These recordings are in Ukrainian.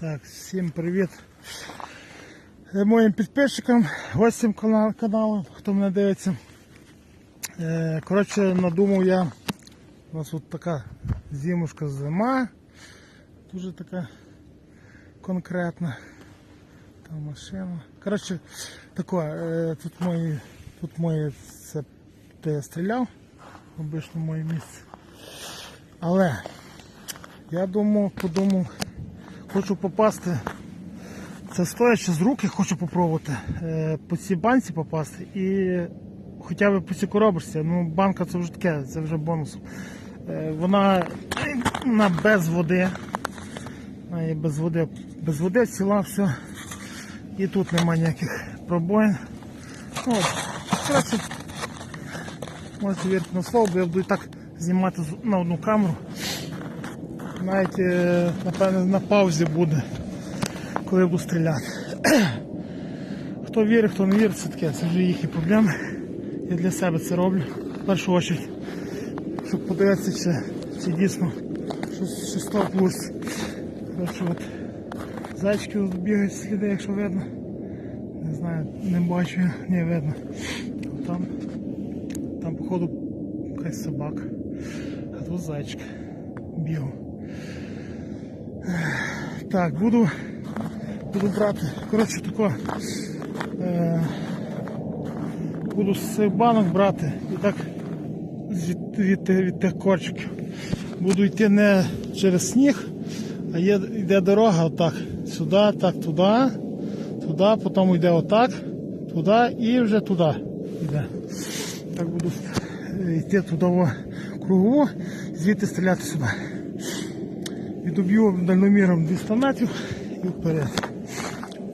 Так, всім привіт Е, моїм підписчикам, гостям кана- каналу, хто мене дивиться. Е, Коротше, надумав я. У нас от така зимушка зима. Дуже така конкретна. Там машина. Коротше, таке, е, тут мої, тут мої це де я стріляв, обично моє місце. Але я думав, подумав, хочу попасти. Це стоячи з рук, я хочу попробувати е, по цій банці попасти і хоча б по цій коробочці. Ну, банка це вже таке, це вже бонус. Е, вона, вона без води. Вона без води. Без води ціла все. І тут немає ніяких пробоїн. Ну, коротше, можете вірити на слово, бо я буду і так знімати на одну камеру. Навіть, напевно, на паузі буде, коли я буду стріляти. Хто вірить, хто не вірить, це таке, це вже їхні проблеми. Я для себе це роблю в першу чергу, щоб подивитися, чи, чи дійсно щось, трапилось. Коротше, от, зайчики бігають сліди, якщо видно. Не знаю, не бачу, не видно. Там, там походу якась собака. А тут зайчик бігав. Так, буду, буду брати. Коротше, тако. Е, буду з цих банок брати і так від, від, від тих корчиків. Буду йти не через сніг, а є, йде дорога отак. Сюди, так, туди, туди, потім йде отак, туди і вже туди йде. Так буду е, йти туди кругу, звідти стріляти сюди. Дальноміром 200 метрів і вперед.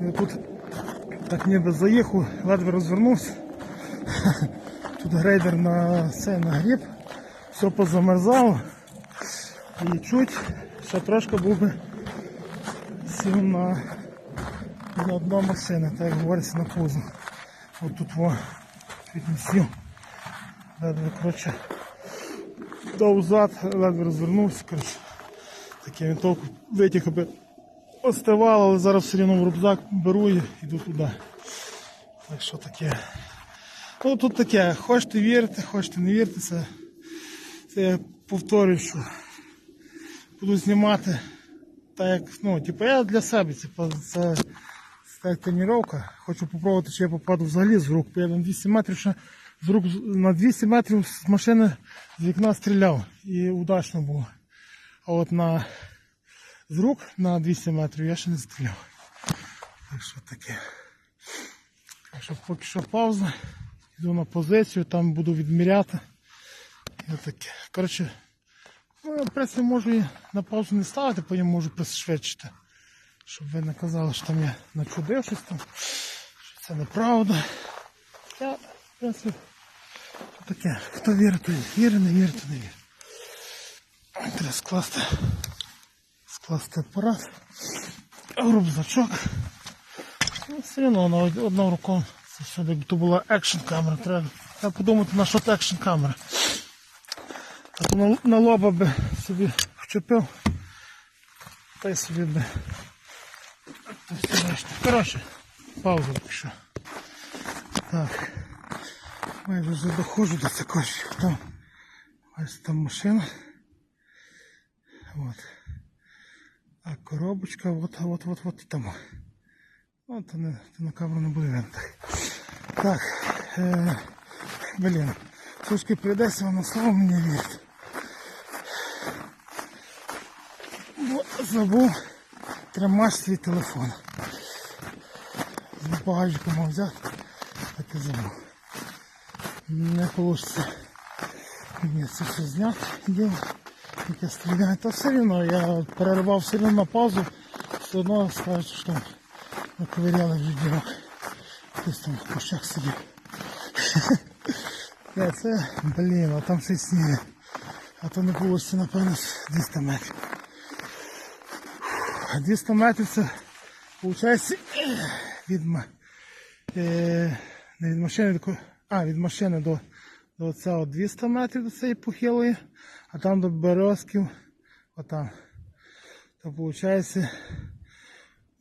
Я тут так ніби заїхав, ледве розвернувся. Тут грейдер на це на гріб, все позамерзало. І чуть ще трошки був би сів на, на дно машини, так як говориться на пузо. От тут во не сів. Ледве, коротше, дав зад, ледве розвернувся. Коротше. Таке він толку витяг, аби остивало, але зараз все одно в рюкзак беру і йду туди. Так що таке. Ну тут таке, хочете вірити, хочете не вірити, це, це я повторюю, що буду знімати так як, ну, типу, я для себе, типу, це, це тренування. Хочу попробувати, чи я попаду взагалі з рук, бо я на 200 метрів ще з рук на 200 метрів з машини з вікна стріляв і удачно було. А от на з рук на 200 метрів я ще не стріляв. Так що таке. Так що поки що пауза. Йду на позицію, там буду відміряти. І отаке. Коротше, ну, в принципі можу і на паузу не ставити, потім можу пришвидшити. Щоб ви не казали, що там я начудив щось там, що це неправда. Я, в принципі, таке. Хто вірить, вірить, не вірить, то не вірить. Треба скласти, скласти апарат, рюкзачок. Ну, все одно на од- одну руку. Це сюди то була екшн камера. Треба, треба подумати на що це екшн камера. То на, на лоба би собі вчепив. Та й собі би. Коротше, пауза поки що. Так. Майже вже доходжу до. Там, ось там машина. Вот. А коробочка вот, вот, вот, вот там. Ну, то, не, то на камеру не буде видно. Так. Е, блін. Трошки прийдеться воно слово мені вірить. Бо забув тримати свій телефон. З багажника мав взяти, так і забув. Не вийде. Ні, це все зняти. Діло Яке стріляє. Та все одно я переривав все на паузу, все одно скажуть, що там наковиряли вже дірок. Хтось там в кущах сидів. Е, Це, блін, а там щось сніє. А то не було ще, напевно, 200 метрів. 200 метрів це, виходить, від, е, не від машини, до а, від машини до, до цього 200 метрів до цієї похилої, а там до березків, отам. То виходить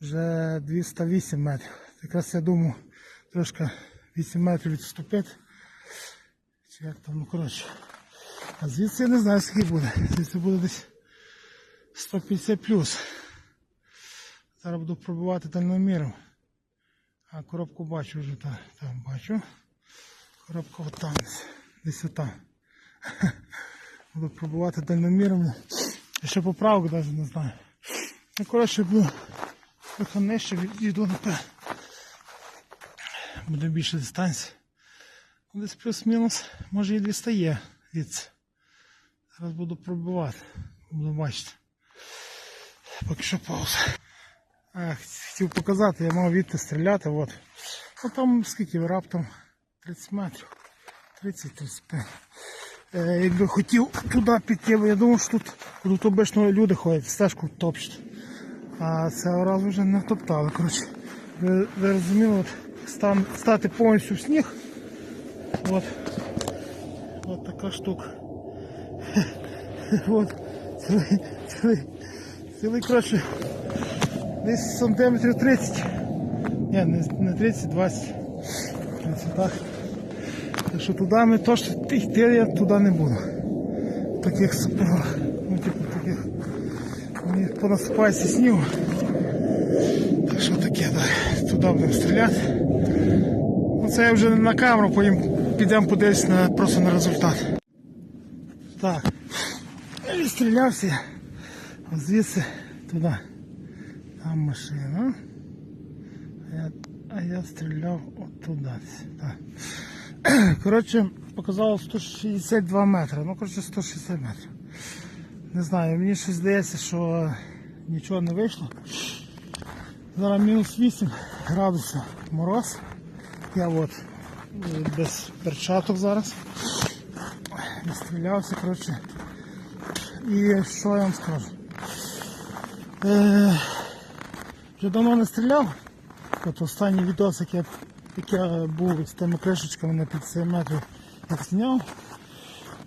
вже 208 метрів. Якраз я думаю, трошки 8 метрів відступити. Чи як там, ну коротше. А звідси я не знаю, скільки буде. Звідси буде десь 150 плюс. Зараз буду пробувати дальноміром. А коробку бачу вже там, там бачу. Коробка от там десь. Десь отам. Буду пробувати дальноміром. Я ще поправок навіть не знаю. Ну, коротше, буду трохи нижче відійду напевно. Буде більше дистанції. Десь плюс-мінус, може і 200 є звідси. Зараз буду пробувати. Буду бачити. Поки що пауза. Хотів показати, я мав відти стріляти. От. Ну там скільки раптом 30 метрів. 30-35. Е, якби хотів туди піти, бо я думав, що тут, тут обично люди ходять, стежку топчуть. А цього разу вже не топтали. Коротше. Ви, ви розуміли, от, стан, стати повністю в сніг. От. От така штука. От. Цілий, цілий, цілий коротше, десь сантиметрів 30. Ні, не 30, 20. 30, так. Що туди ми точно йти я туди не буду. Таких сапогах. Ну, типу таких. Понасипається снігу. Так що таке, да. туди будемо стріляти. Ну, це я вже на камеру, потім підемо подивитися на, просто на результат. Так. Відстрілявся я. От звідси туди. Там машина. А я, а я стріляв от туди. Так. Коротше, показало 162 метри. Ну, коротше, 160 метрів. Не знаю, мені щось здається, що нічого не вийшло. Зараз мінус 8 градусів мороз. Я от е, без перчаток зараз. Відстрілявся, коротше. І що я вам скажу? Е, вже давно не стріляв. От останній відос, як я, як я був з тими кришечками на 50 метрів, як зняв,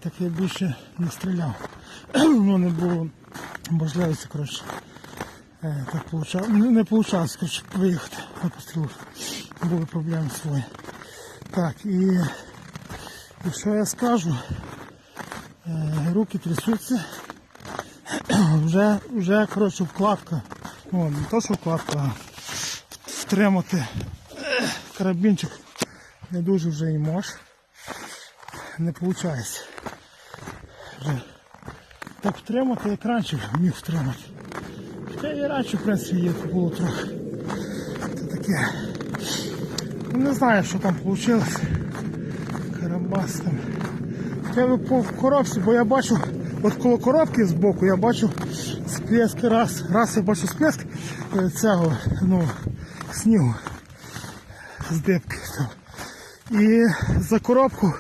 так я більше не стріляв. ну не було можливості, коротше. Е, так получав, не, не получалось, коротше, виїхати на постріл. Були проблеми свої. Так, і, і що я скажу? Е, руки трясуться. вже, вже коротше, вкладка. Ну, не то, що вкладка, а втримати карабінчик не дуже вже і може. Не виходить. Так втримати, як раніше міг втримати. Хоча і раніше, в принципі, є було трохи. Це таке. Ну, не знаю, що там вийшло. Карабас там. Хоча би по коробці, бо я бачу, от коло коробки збоку я бачу сплеск раз. Раз я бачу сплеск е, цього ну, снігу з дибки. І за коробку,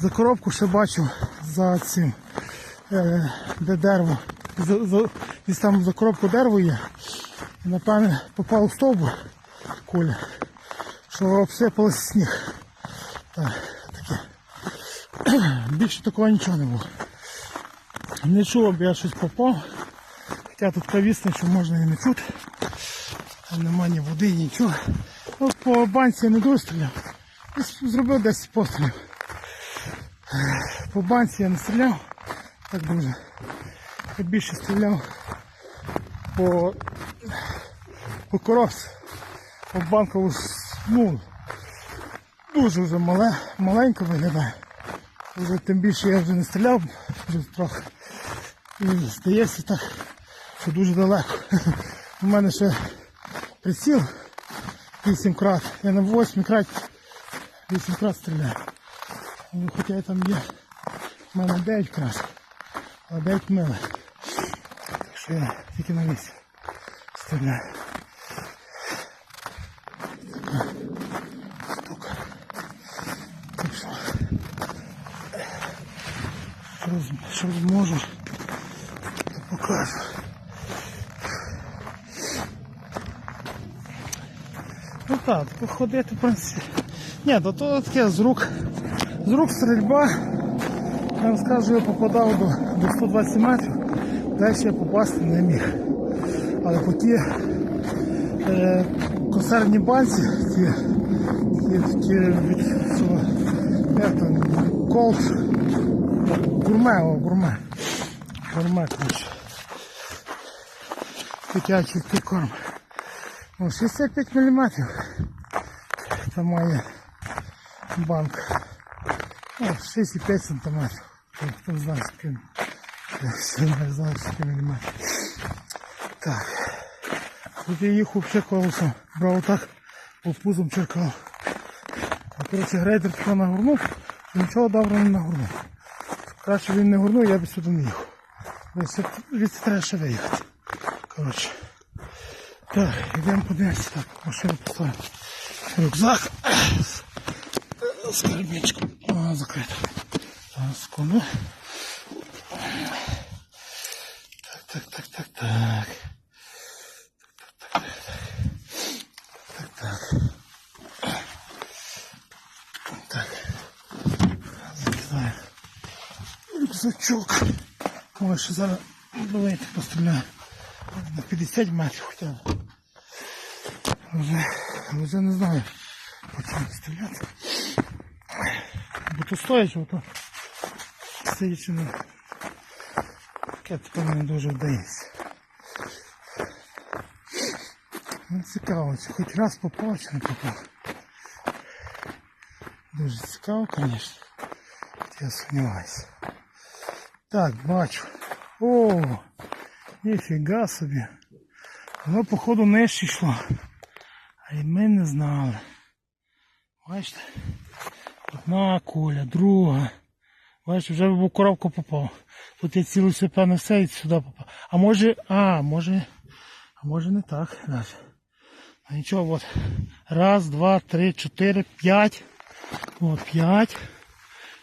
за коробку ще бачу за цим, е, де дерево. Десь там за коробку дерево є. І напевне попав у стовбур куля, що обсипалось сніг. Так, таке. Більше такого нічого не було. Не чув, аби я щось попав. Хоча тут кавісне, що можна і не чути. Там нема ні води, нічого. Ну, по банці не дуже стріляв. Десь Зробив 10 пострілів. По банці я не стріляв. Так дуже. Я більше стріляв по, по коробці. По банку ну, дуже вже мале, маленько виглядає. Вже тим більше я вже не стріляв, вже трохи. І здається так, що дуже далеко. У мене ще приціл 8 крат. Я на 8 крат 8 крат стріляю. Ну, Хоча там є. У мене 9 крат. А 9 мили. Так що я тільки на 8 стріляю. Така. Так що. Що, що зможу, то покажу. Так, походити, в принципі. Ні, то, то таке з рук. З рук стрільба. Я вам скажу, я попадав до, до 120 метрів, далі я попасти не міг. Але по ті е, консервні банці, ті, ті, ті від цього, як там, колд, гурме, о, гурме, гурме, коротше. Дитячий корм. Ну, 65 мм. Це має банк. Ну, 6,5 см. Хто, знає. Я не знаю, скільки міліметрів. Так. Тут я їхав ще колесом. Брав так, пузом черкав. А коротше грейдер тако нагорнув, нічого доброго не нагорнув. Краще він не горнув, я б сюди не їхав. Ось треба ще виїхати. Коротше. Так, йдемо подивимося. Так, машину поставимо. Рюкзак. Скарбничку. А, закрито. Зараз, секунду. Так, так, так, так, так. Так, так. Так. Закидаємо. Рюкзачок. Може, ще зараз давайте постріляю. На 50 метрів хоча б. Вже, вже не знаю, по чому стріляти. Бо то стоячи, ото сидячи на таке тепер не дуже вдається. Ну, цікаво, чи хоч раз попав, чи не попав. Дуже цікаво, звісно. Я сумніваюся. Так, бачу. О, ніфіга собі. Воно, походу, нижче йшло. А ми не знали. Бачите? Одна куля, друга. Бачите, вже в коробку попав. Тут я цілився, певно, все і сюди попав. А може, а, може, а може не так. А нічого, от. Раз, два, три, чотири, п'ять. От, п'ять,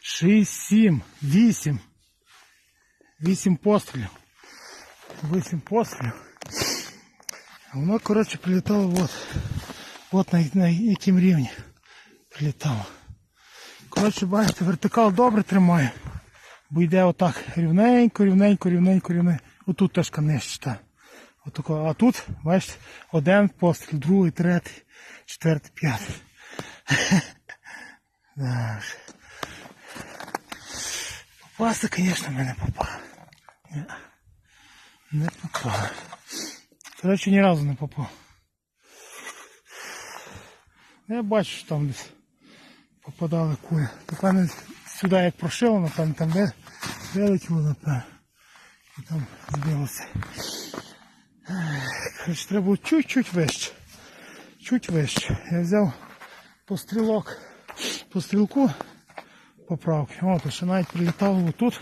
шість, сім, вісім. Вісім пострілів. Вісім пострілів. А воно, коротше, прилітало от. От на, на яким рівні прилітало. Коротше, бачите, вертикал добре тримає. Бо йде отак рівненько, рівненько, рівненько, рівненько. Отут теж нижче. А тут, бачите, один постріл, другий, третій, четвертий, п'ятий. Попасти, звісно, ми не попав. Не попав. Коротше, ні разу не попав. Я бачу, що там десь попадали кулі. Напевно, сюди як прошило, напевно, там де вилетіло, напевно. І там збилося. Ех, треба було чуть-чуть вище. Чуть вище. Я взяв пострілок, по стрілку поправки. От, ще навіть прилітало отут.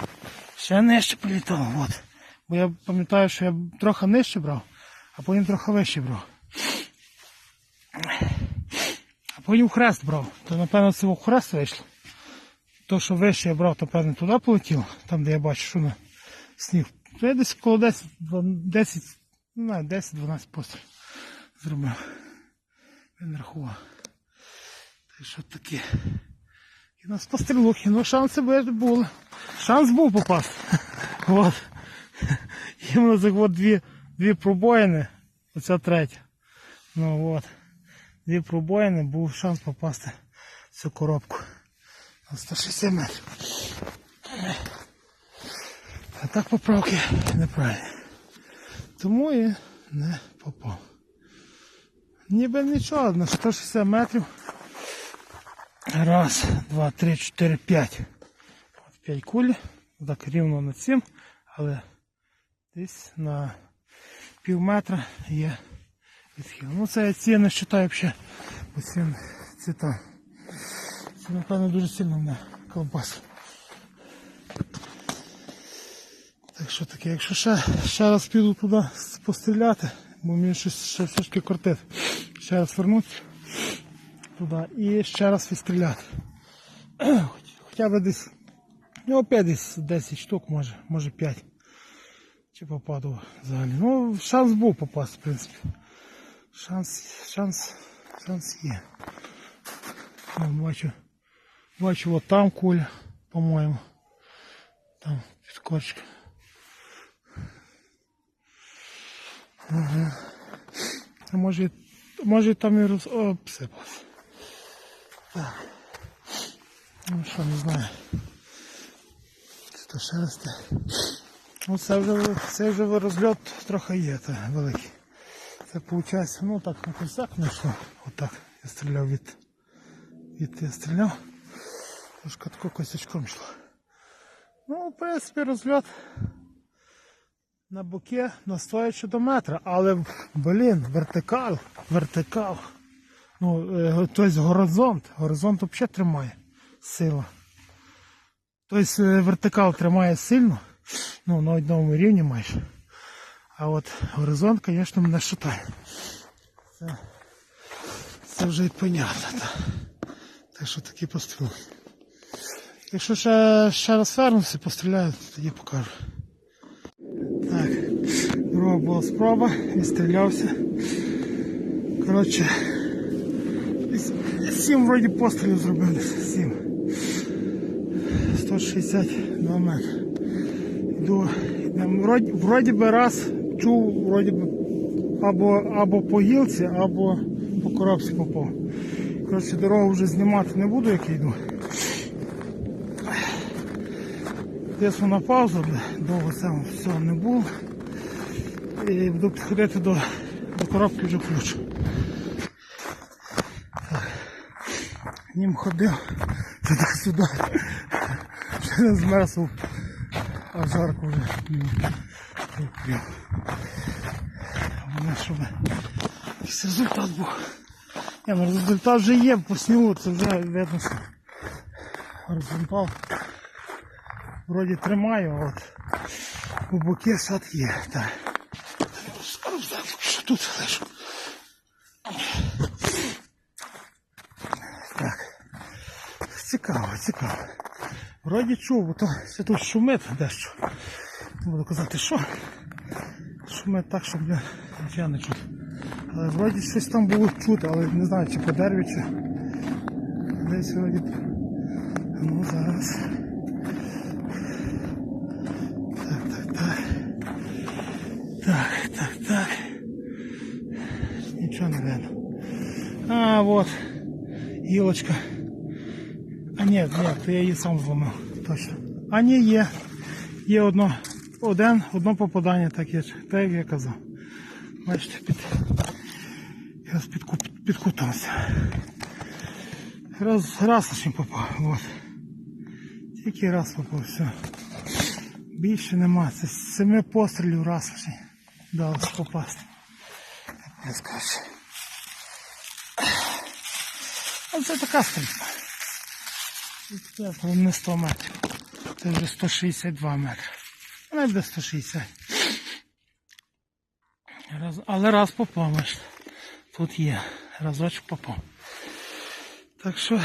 Ще нижче прилітало. От. Бо я пам'ятаю, що я трохи нижче брав, а потім трохи вище брав. Потім хрест брав. То напевно це в хрест вийшло. То, що вище я брав, то певно туди полетіло, там де я бачу, що на сніг. То я десь коло 10, 10, не знаю, 10-12 пострілів зробив. Він рахував. Та й що таке? І нас пострілухи, ну шанси були. Шанс був попасти. От. Іменно за от дві, дві пробоїни, оця третя. Ну от. Дві пробоїни, був шанс попасти в цю коробку. На 160 метрів. А так поправки неправильні. Тому і не попав. Ніби нічого, на 160 метрів. Раз, два, три, чотири, п'ять. От п'ять куль. Так рівно над цим, але десь на пів метра є відхил. Ну це я ці не вважаю взагалі. Ці, ці там. Це напевно дуже сильно в мене колбас. Так що таке, якщо ще, ще раз піду туди постріляти, бо мені щось ще все ж таки кортить. Ще раз вернутися туди і ще раз відстріляти. Хоч- Хоча б десь, ну опять десь 10 штук, може, може 5. Чи попаду взагалі. Ну, шанс був попасти, в принципі. Шанс, шанс, шанс є. О, бачу, бачу, от там куля, по-моєму. Там підкорчик. Ага. Може може там і роз... обсипався. Так. Ну що, не знаю. Чи то ще росте. Ну це вже, це вже розльот трохи є, та, великий. Це виходить, ну так на косяк не йшло. Отак. Я стріляв від. Від я стріляв. Трошки тако косячком йшло. Ну, в принципі, розльот на боки настоячи до метра, але, блін, вертикаль, вертикал. Ну, е, тобто горизонт. Горизонт взагалі тримає сила. Тобто е, вертикал тримає сильно, ну, на одному рівні майже. А от горизонт, звісно, мене шатає. Це, це вже і понятно. Так, так що такі постріли. Якщо ще, ще раз вернуся, постріляю, тоді покажу. Так, друга була спроба, відстрілявся. Коротше, сім вроді пострілів зробив. Сім. 162 метри. Йду. Вроді би раз чув, вроді би або, або по гілці, або по коробці попав. Коротше, дорогу вже знімати не буду, як йду. Тисну на паузу, довго цього всього не було. І буду підходити до, до коробки вже ключ. Нім ходив туди-сюди. Ще не. А жарко вже. Головне, щоб якийсь результат був. Ні, ну результат вже є, по снігу це вже видно, що горизонтал вроді тримаю, от у боки сад є. Так. Тут лишу? Так. Цікаво, цікаво. Вроді чув, то все тут шумить дещо. Буду казати, що. Шумить так, щоб я нічого не чути. Але вроді щось там було чути, але не знаю, чи по дереві, чи десь вроді. Ну зараз. Так, так, так. Так, так, так. Нічого не видно. А, вот. Гілочка. А ні, ні, то я її сам зламав. Точно. А ні, є. Є одно, один, одно попадання, так, є, так як я казав. Бачите, під, якраз під, кут- під кутом. Раз, раз лише попав. Вот. Тільки раз попав, все. Більше нема. Це з семи пострілів раз вже вдалося попасти. Я скажу. Оце така стрільба. Це не 100 метрів. Це вже 162 метри. Вона буде 160. Раз, але раз попав. Тут є. Разочок попав. Так що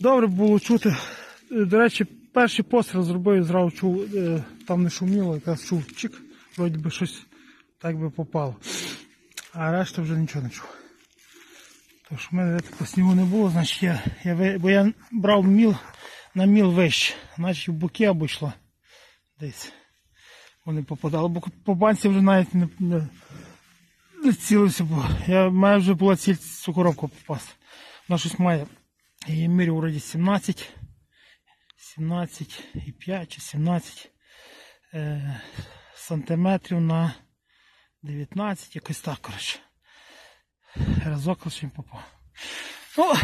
добре було чути. Е, До речі, перший постріл зробив, зразу чув, е, там не шуміло, якраз чув чик, вроді би щось так би попало. А решта вже нічого не чув. Тому що в мене по снігу не було, значить я, я бо я брав міл на міл вище, значить в боки або йшло десь. Вони попадали, бо по банці вже навіть не, не, не цілився, бо я мене вже була ціль цю коробку попасти. Вона щось має. Її міряв вроді 17, 17 і 5 чи 17 е, сантиметрів на 19, якось так, коротше. Разок лише попав. Ну,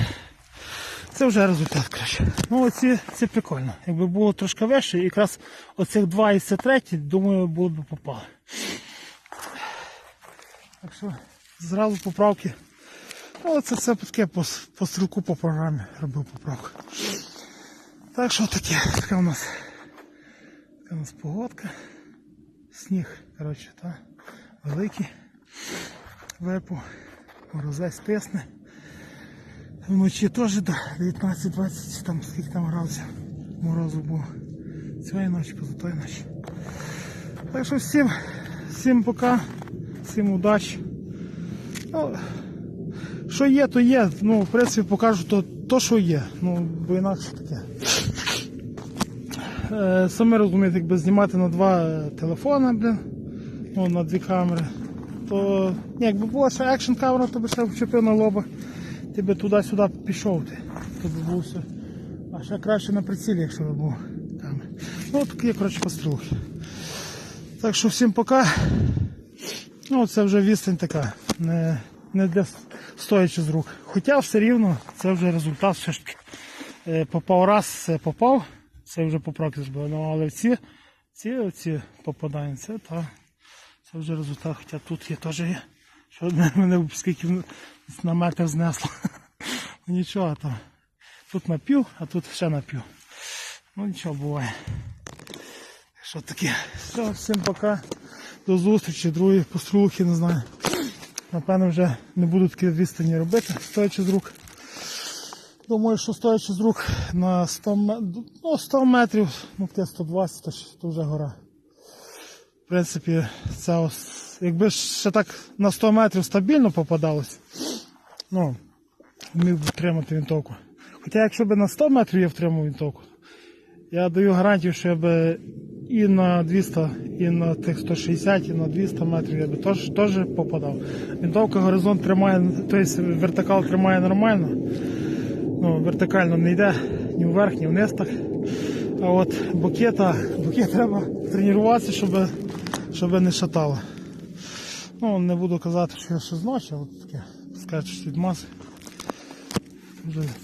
це вже результат краще. Ну, оці, це прикольно. Якби було трошки вище, якраз оцих два і це третій, думаю, було б попали. Так що зразу поправки. Ну, це все таке по, по стрілку по програмі робив поправку. Так що таке, така у нас, така у нас погодка. Сніг, коротше, та, великий. Випу, морозець тисне. Вночі теж до 19-20, там скільки там градусів морозу було. Цієї ночі, позатої ночі. Так що всім, всім пока, всім удачі. Ну, що є, то є. Ну, в принципі, покажу то, то що є. Ну, бо інакше таке. Е, Саме розумієте, якби знімати на два е, телефони, блін. Ну, на дві камери. то ні, якби була ще екшн камера, то би ще вчепив на лоба, ти би туди-сюди пішов ти. То би був все. А ще краще на прицілі, якщо би був камера. Ну, такі, коротше, пострілки. Так що всім пока. Ну, це вже відстань така, не, не для стоячи з рук. Хоча все рівно це вже результат все ж таки. Е, Попав раз, це попав, це вже по практиці було. Ну, але ці, ці оці попадання, це, та, це вже результат. Хоча тут є теж є. Що мене скільки на метр знесло. Ну, Нічого там. Тут напів, а тут ще напів. Ну нічого буває. Що таке? Все, всім пока. До зустрічі, другі пострулки, не знаю. Напевно, вже не буду такі відстані робити, стоячи з рук. Думаю, що стоячи з рук на 100, ме- ну, 100 метрів, ну таке 120, то вже гора. В принципі, це ось, якби ще так на 100 метрів стабільно попадалось, ну, міг би втримати вінтовку. Хоча якщо б на 100 метрів я втримав вінтовку, я даю гарантію, що я би і на 200, і на тих 160, і на 200 метрів я би теж, теж попадав. Вінтовка горизонт тримає, тобто вертикал тримає нормально. Ну, вертикально не йде ні вверх, ні вниз так. А от букета, букет треба тренуватися, щоб, щоб не шатало. Ну, не буду казати, що я ще зночі, але таке, скачеш від маси.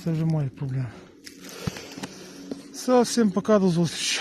Це вже мої проблеми. Все, всім пока, до зустрічі.